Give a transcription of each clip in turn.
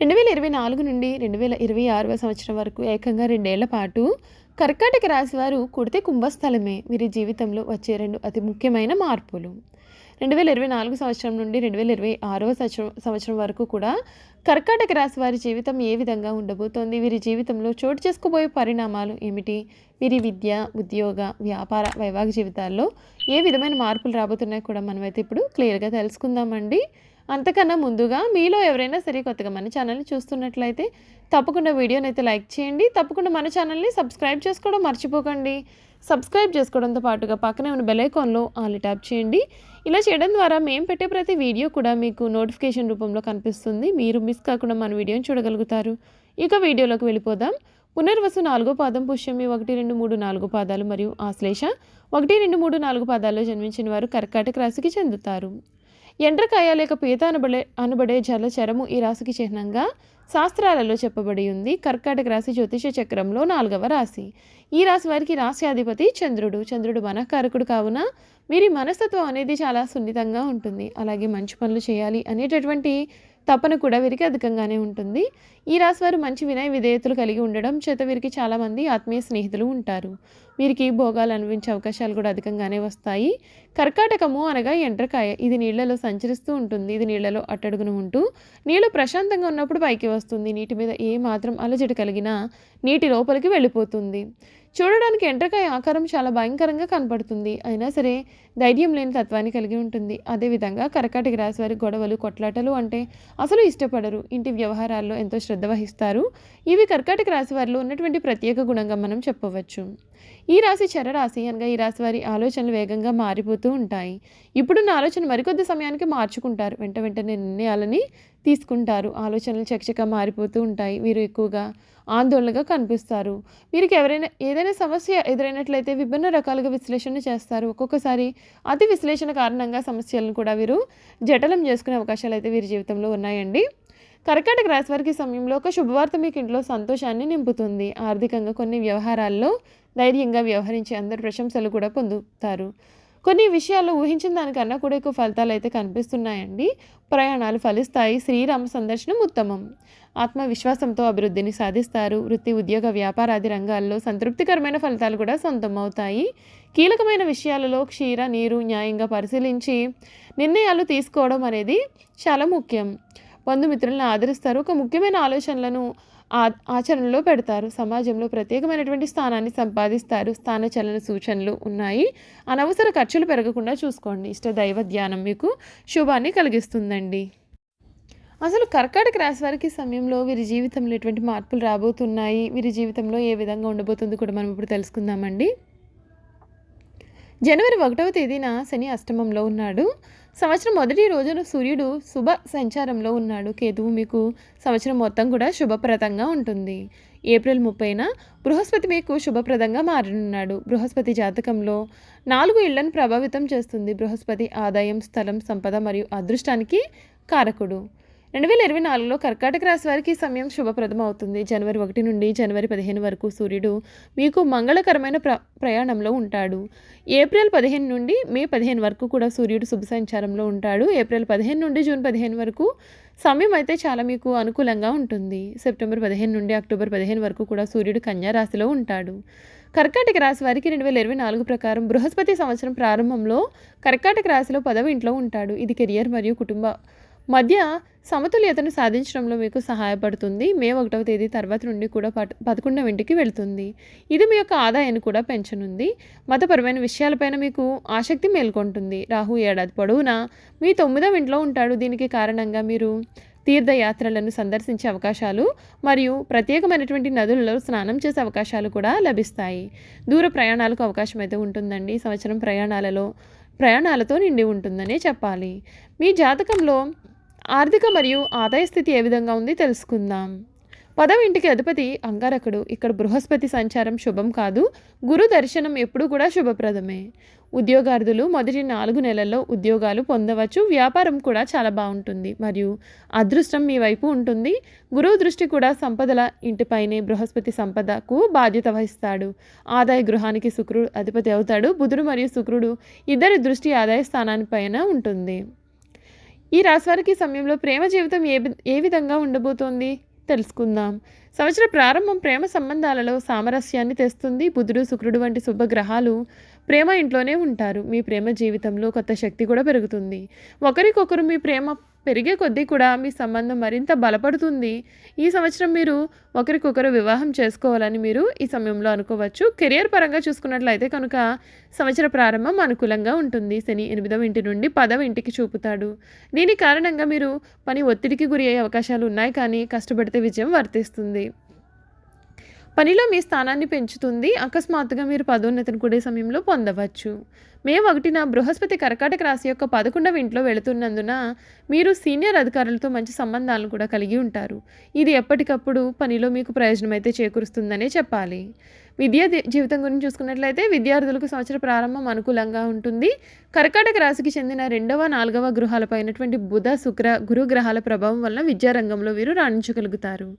రెండు వేల ఇరవై నాలుగు నుండి రెండు వేల ఇరవై ఆరవ సంవత్సరం వరకు ఏకంగా రెండేళ్ళ పాటు కర్కాటక రాశి వారు కుడితే కుంభస్థలమే. వీరి జీవితంలో వచ్చే రెండు అతి ముఖ్యమైన మార్పులు. రెండు వేల ఇరవై నాలుగు సంవత్సరం నుండి రెండు వేల ఇరవై ఆరవ సంవత్సరం సంవత్సరం వరకు కూడా కర్కాటక రాశి వారి జీవితం ఏ విధంగా ఉండబోతోంది? వీరి జీవితంలో చోటు చేసుకోబోయే పరిణామాలు ఏమిటి? వీరి విద్య ఉద్యోగ వ్యాపార వైవాహిక జీవితాల్లో ఏ విధమైన మార్పులు రాబోతున్నాయి కూడా మనమైతే ఇప్పుడు క్లియర్గా తెలుసుకుందామండి. అంతకన్నా ముందుగా మీలో ఎవరైనా సరే కొత్తగా మన ఛానల్ని చూస్తున్నట్లయితే తప్పకుండా వీడియోని అయితే లైక్ చేయండి. తప్పకుండా మన ఛానల్ని సబ్స్క్రైబ్ చేసుకోవడం మర్చిపోకండి. సబ్స్క్రైబ్ చేసుకోవడంతో పాటుగా పక్కనే ఉన్న బెలైకాన్లో ఆల్ ట్యాప్ చేయండి. ఇలా చేయడం ద్వారా మేము పెట్టే ప్రతి వీడియో కూడా మీకు నోటిఫికేషన్ రూపంలో కనిపిస్తుంది. మీరు మిస్ కాకుండా మన వీడియోని చూడగలుగుతారు. ఇక వీడియోలోకి వెళ్ళిపోదాం. పునర్వసు నాలుగో పాదం పుష్యమి ఒకటి రెండు మూడు నాలుగు పాదాలు మరియు ఆశ్లేష ఒకటి రెండు మూడు నాలుగు పాదాల్లో జన్మించిన వారు కర్కాటక రాశికి చెందుతారు. ఎండ్రకాయ లేక పీత అనబడే అనబడే జలచరము ఈ రాశికి చిహ్నంగా శాస్త్రాలలో చెప్పబడి ఉంది. కర్కాటక రాశి జ్యోతిష చక్రంలో నాలుగవ రాశి. ఈ రాశి వారికి రాశ్యాధిపతి చంద్రుడు. చంద్రుడు మనఃకారకుడు కావున వీరి మనస్తత్వం అనేది చాలా సున్నితంగా ఉంటుంది. అలాగే మంచి పనులు చేయాలి అనేటటువంటి తపన కూడా వీరికి అధికంగానే ఉంటుంది. ఈ రాశి వారు మంచి వినయ విధేయతలు కలిగి ఉండడం చేత వీరికి చాలామంది ఆత్మీయ స్నేహితులు ఉంటారు. వీరికి భోగాలు అనిపించే అవకాశాలు కూడా అధికంగానే వస్తాయి. కర్కాటకము అనగా ఎండ్రకాయ. ఇది నీళ్ళలో సంచరిస్తూ ఉంటుంది. ఇది నీళ్ళలో అట్టడుగున ఉంటూ నీళ్ళు ప్రశాంతంగా ఉన్నప్పుడు పైకి వస్తుంది. నీటి మీద ఏ మాత్రం అలజడి కలిగినా నీటి లోపలికి వెళ్ళిపోతుంది. చూడడానికి ఎండ్రకాయ ఆకారం చాలా భయంకరంగా కనపడుతుంది. అయినా సరే ధైర్యం లేని తత్వాన్ని కలిగి ఉంటుంది. అదేవిధంగా కర్కాటక రాశి వారి గొడవలు కొట్లాటలు అంటే అసలు ఇష్టపడరు. ఇంటి వ్యవహారాల్లో ఎంతో శ్రద్ధ వహిస్తారు. ఇవి కర్కాటక రాశి వారిలో ఉన్నటువంటి ప్రత్యేక గుణంగా మనం చెప్పవచ్చు. ఈ రాశి చరరాశి అనగా ఈ రాశి వారి ఆలోచనలు వేగంగా మారిపోతూ ఉంటాయి. ఇప్పుడున్న ఆలోచన మరికొద్ది సమయానికి మార్చుకుంటారు. వెంట వెంటనే నిర్ణయాలని తీసుకుంటారు. ఆలోచనలు చకచక మారిపోతూ ఉంటాయి. వీరు ఎక్కువగా ఆందోళనగా కనిపిస్తారు. వీరికి ఎవరైనా ఏదైనా సమస్య ఎదురైనట్లయితే విభిన్న రకాలుగా విశ్లేషణ చేస్తారు. ఒక్కొక్కసారి అతి విశ్లేషణ కారణంగా సమస్యలను కూడా వీరు జటలం చేసుకునే అవకాశాలు అయితే వీరి జీవితంలో ఉన్నాయండి. కర్కాటక రాశి వారికి సమయంలో ఒక శుభవార్త మీకు ఇంట్లో సంతోషాన్ని నింపుతుంది. ఆర్థికంగా కొన్ని వ్యవహారాల్లో ధైర్యంగా వ్యవహరించి అందరు ప్రశంసలు కూడా పొందుతారు. కొన్ని విషయాల్లో ఊహించిన దానికన్నా కూడా ఎక్కువ ఫలితాలు అయితే కనిపిస్తున్నాయండి. ప్రయాణాలు ఫలిస్తాయి. శ్రీరామ సందర్శనం ఉత్తమం. ఆత్మవిశ్వాసంతో అభివృద్ధిని సాధిస్తారు. వృత్తి ఉద్యోగ వ్యాపారాది రంగాల్లో సంతృప్తికరమైన ఫలితాలు కూడా సొంతమవుతాయి. కీలకమైన విషయాలలో క్షీర నీరు న్యాయంగా పరిశీలించి నిర్ణయాలు తీసుకోవడం అనేది చాలా ముఖ్యం. బంధుమిత్రులను ఆదరిస్తారు. ఒక ముఖ్యమైన ఆలోచనలను ఆచరణలో పెడతారు. సమాజంలో ప్రత్యేకమైనటువంటి స్థానాన్ని సంపాదిస్తారు. స్థానచలన సూచనలు ఉన్నాయి. అనవసర ఖర్చులు పెరగకుండా చూసుకోండి. ఇష్ట దైవ ధ్యానం మీకు శుభాన్ని కలిగిస్తుందండి. అసలు కర్కాటక రాశి వారికి సమయంలో వీరి జీవితంలో ఎటువంటి మార్పులు రాబోతున్నాయి? వీరి జీవితంలో ఏ విధంగా ఉండబోతుంది కూడా మనం ఇప్పుడు తెలుసుకుందామండి. జనవరి ఒకటవ తేదీన శని అష్టమంలో ఉన్నాడు. సంవత్సరం మొదటి రోజున సూర్యుడు శుభ సంచారంలో ఉన్నాడు. కేతువు మీకు సంవత్సరం మొత్తం కూడా శుభప్రదంగా ఉంటుంది. ఏప్రిల్ ముప్పైన బృహస్పతి మీకు శుభప్రదంగా మారనున్నాడు. బృహస్పతి జాతకంలో నాలుగు ఇళ్ళను ప్రభావితం చేస్తుంది. బృహస్పతి ఆదాయం స్థలం సంపద మరియు అదృష్టానికి కారకుడు. రెండు వేల ఇరవై నాలుగులో కర్కాటక రాశి వారికి సమయం శుభప్రదం అవుతుంది. జనవరి ఒకటి నుండి జనవరి పదిహేను వరకు సూర్యుడు మీకు మంగళకరమైన ప్ర ప్రయాణంలో ఉంటాడు. ఏప్రిల్ పదిహేను నుండి మే పదిహేను వరకు కూడా సూర్యుడు శుభ సంచారంలో ఉంటాడు. ఏప్రిల్ పదిహేను నుండి జూన్ పదిహేను వరకు సమయం అయితే చాలా మీకు అనుకూలంగా ఉంటుంది. సెప్టెంబర్ పదిహేను నుండి అక్టోబర్ పదిహేను వరకు కూడా సూర్యుడు కన్యా రాశిలో ఉంటాడు. కర్కాటక రాశి వారికి రెండు వేల ఇరవై నాలుగు ప్రకారం బృహస్పతి సంవత్సరం ప్రారంభంలో కర్కాటక రాశిలో పదవి ఇంట్లో ఉంటాడు. ఇది కెరియర్ మరియు కుటుంబ మధ్య సమతుల్యతను సాధించడంలో మీకు సహాయపడుతుంది. మే ఒకటవ తేదీ తర్వాత నుండి కూడా పద పదకొండవ ఇంటికి వెళుతుంది. ఇది మీ యొక్క ఆదాయాన్ని కూడా పెంచనుంది. మతపరమైన విషయాలపైన మీకు ఆసక్తి మేల్కొంటుంది. రాహు ఏడాది పొడవునా? మీ తొమ్మిదవ ఇంట్లో ఉంటాడు. దీనికి కారణంగా మీరు తీర్థయాత్రలను సందర్శించే అవకాశాలు మరియు ప్రత్యేకమైనటువంటి నదులలో స్నానం చేసే అవకాశాలు కూడా లభిస్తాయి. దూర ప్రయాణాలకు అవకాశం అయితే ఉంటుందండి. సంవత్సరం ప్రయాణాలలో ప్రయాణాలతో నిండి ఉంటుందనే చెప్పాలి. మీ జాతకంలో ఆర్థిక మరియు ఆదాయ స్థితి ఏ విధంగా ఉంది తెలుసుకుందాం. పదవ ఇంటికి అధిపతి అంగారకుడు. ఇక్కడ బృహస్పతి సంచారం శుభం కాదు గురు దర్శనం ఎప్పుడూ కూడా శుభప్రదమే. ఉద్యోగార్థులు మొదటి నాలుగు నెలల్లో ఉద్యోగాలు పొందవచ్చు వ్యాపారం కూడా చాలా బాగుంటుంది మరియు అదృష్టం మీ వైపు ఉంటుంది. గురువు దృష్టి కూడా సంపదల ఇంటిపైనే బృహస్పతి సంపదకు బాధ్యత వహిస్తాడు. ఆదాయ గృహానికి శుక్రుడు అధిపతి అవుతాడు బుధుడు మరియు శుక్రుడు ఇద్దరి దృష్టి ఆదాయ స్థానానిపైన ఉంటుంది. ఈ రాశివారికి సమయంలో ప్రేమ జీవితం ఏ ఏ విధంగా ఉండబోతోంది? తెలుసుకుందాం. సంవత్సర ప్రారంభం ప్రేమ సంబంధాలలో సామరస్యాన్ని తెస్తుంది. బుధుడు శుక్రుడు వంటి శుభగ్రహాలు ప్రేమ ఇంట్లోనే ఉంటారు. మీ ప్రేమ జీవితంలో కొత్త శక్తి కూడా పెరుగుతుంది. ఒకరికొకరు మీ ప్రేమ పెరిగే కొద్దీ కూడా మీ సంబంధం మరింత బలపడుతుంది. ఈ సంవత్సరం మీరు ఒకరికొకరు వివాహం చేసుకోవాలని మీరు ఈ సమయంలో అనుకోవచ్చు. కెరియర్ పరంగా చూసుకున్నట్లయితే కనుక సంవత్సర ప్రారంభం అనుకూలంగా ఉంటుంది. శని ఎనిమిదవ ఇంటి నుండి పదవ ఇంటికి చూపుతాడు. దీని కారణంగా మీరు పని ఒత్తిడికి గురి అయ్యే అవకాశాలు ఉన్నాయి. కానీ కష్టపడితే విజయం వర్తిస్తుంది. పనిలో మీ స్థానాన్ని పెంచుతుంది. అకస్మాత్తుగా మీరు పదోన్నతిని కూడా సమయంలో పొందవచ్చు. మే ఒకటిన బృహస్పతి కర్కాటక రాశి యొక్క పదకొండవ ఇంట్లో వెళుతున్నందున మీరు సీనియర్ అధికారులతో మంచి సంబంధాలను కూడా కలిగి ఉంటారు. ఇది ఎప్పటికప్పుడు పనిలో మీకు ప్రయోజనం అయితే చేకూరుస్తుందనే చెప్పాలి. విద్యా జీవితం గురించి చూసుకున్నట్లయితే విద్యార్థులకు సంవత్సర ప్రారంభం అనుకూలంగా ఉంటుంది. కర్కాటక రాశికి చెందిన రెండవ నాలుగవ గృహాలపైనటువంటి బుధ శుక్ర గురు గ్రహాల ప్రభావం వలన విద్యారంగంలో వీరు రాణించగలుగుతారు.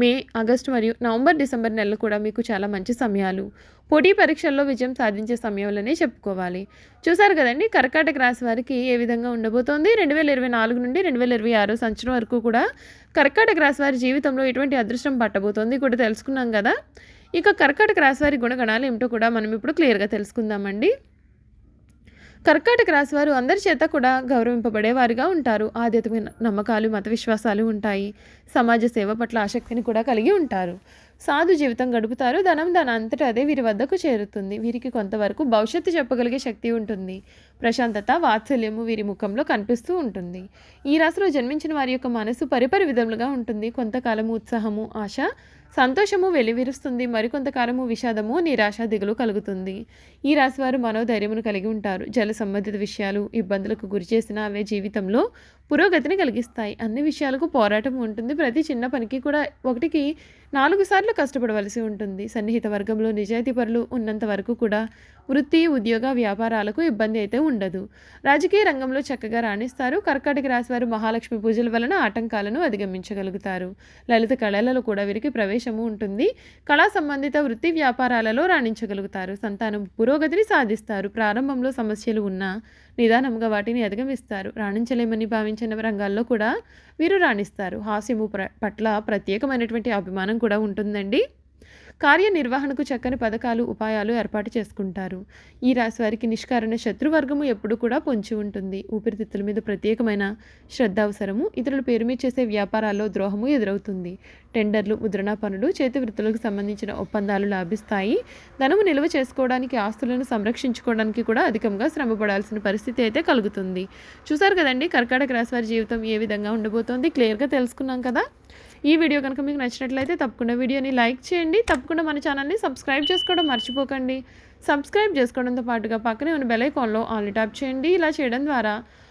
మే ఆగస్టు మరియు నవంబర్ డిసెంబర్ నెలలు కూడా మీకు చాలా మంచి సమయాలు. పోటీ పరీక్షల్లో విజయం సాధించే సమయంలోనే చెప్పుకోవాలి. చూసారు కదండి కర్కాటక రాశి వారికి ఏ విధంగా ఉండబోతోంది? రెండు వేల ఇరవై నాలుగు నుండి రెండు వేల ఇరవై ఆరు సంవత్సరం వరకు కూడా కర్కాటక రాశి వారి జీవితంలో ఎటువంటి అదృష్టం పట్టబోతోంది కూడా తెలుసుకున్నాం కదా? ఇక కర్కాటక రాశి వారి గుణగణాలు ఏమిటో కూడా మనం ఇప్పుడు క్లియర్గా తెలుసుకుందామండి. కర్కాటక రాశి వారు అందరి చేత కూడా గౌరవింపబడేవారుగా ఉంటారు. ఆధ్యాత్మిక నమ్మకాలు మత విశ్వాసాలు ఉంటాయి. సమాజ సేవ పట్ల ఆసక్తిని కూడా కలిగి ఉంటారు. సాధు జీవితం గడుపుతారు ధనం దాని అంతటా అదే వీరి వద్దకు చేరుతుంది. వీరికి కొంతవరకు భవిష్యత్తు చెప్పగలిగే శక్తి ఉంటుంది. ప్రశాంతత వాత్సల్యము వీరి ముఖంలో కనిపిస్తూ ఉంటుంది. ఈ రాశిలో జన్మించిన వారి యొక్క మనసు పరిపరి విధములుగా ఉంటుంది. కొంతకాలము ఉత్సాహము ఆశ సంతోషము వెలివిరుస్తుంది. మరికొంతకాలము విషాదము నిరాశ దిగులు కలుగుతుంది. ఈ రాశివారు మనోధైర్యమును కలిగి ఉంటారు. జల సంబంధిత విషయాలు ఇబ్బందులకు గురి చేసిన అవే జీవితంలో పురోగతిని కలిగిస్తాయి. అన్ని విషయాలకు పోరాటం ఉంటుంది. ప్రతి చిన్న పనికి కూడా ఒకటికి నాలుగు సార్లు కష్టపడవలసి ఉంటుంది. సన్నిహిత వర్గంలో నిజాయితీ పరులు ఉన్నంత వరకు కూడా వృత్తి ఉద్యోగ వ్యాపారాలకు ఇబ్బంది అయితే ఉండదు. రాజకీయ రంగంలో చక్కగా రాణిస్తారు. కర్కాటక రాశివారు మహాలక్ష్మి పూజల వలన ఆటంకాలను అధిగమించగలుగుతారు. లలిత కళలలో కూడా వీరికి ప్రవేశము ఉంటుంది. కళా సంబంధిత వృత్తి వ్యాపారాలలో రాణించగలుగుతారు. సంతానం పురోగతిని సాధిస్తారు. ప్రారంభంలో సమస్యలు ఉన్నా నిదానంగా వాటిని అధిగమిస్తారు. రాణించలేమని చిన్న రంగాల్లో కూడా వీరు రాణిస్తారు. హాస్యము ప్ర పట్ల ప్రత్యేకమైనటువంటి అభిమానం కూడా ఉంటుందండి. కార్యనిర్వహణకు చక్కని పథకాలు ఉపాయాలు ఏర్పాటు చేసుకుంటారు. ఈ రాశి వారికి నిష్కారణ శత్రువర్గము ఎప్పుడు కూడా పొంచి ఉంటుంది. ఊపిరితిత్తుల మీద ప్రత్యేకమైన శ్రద్ధ అవసరము ఇతరుల పేరు మీద చేసే వ్యాపారాల్లో ద్రోహము ఎదురవుతుంది. టెండర్లు ముద్రణ పనులు చేతి వృత్తులకు సంబంధించిన ఒప్పందాలు లాభిస్తాయి. ధనము నిల్వ చేసుకోవడానికి ఆస్తులను సంరక్షించుకోవడానికి కూడా అధికంగా శ్రమ పడాల్సిన పరిస్థితి అయితే కలుగుతుంది. చూసారు కదండి కర్కాటక రాశి వారి జీవితం ఏ విధంగా ఉండబోతోంది? క్లియర్గా తెలుసుకున్నాం కదా? ఈ వీడియో కనుక మీకు నచ్చినట్లయితే తప్పకుండా వీడియోని లైక్ చేయండి. తప్పకుండా మన ఛానల్ని సబ్స్క్రైబ్ చేసుకోవడం మర్చిపోకండి. సబ్స్క్రైబ్ చేసుకోవడంతో పాటుగా పక్కనే ఉన్న బెల్ ఐకాన్లో ఆన్లీ ట్యాప్ చేయండి. ఇలా చేయడం ద్వారా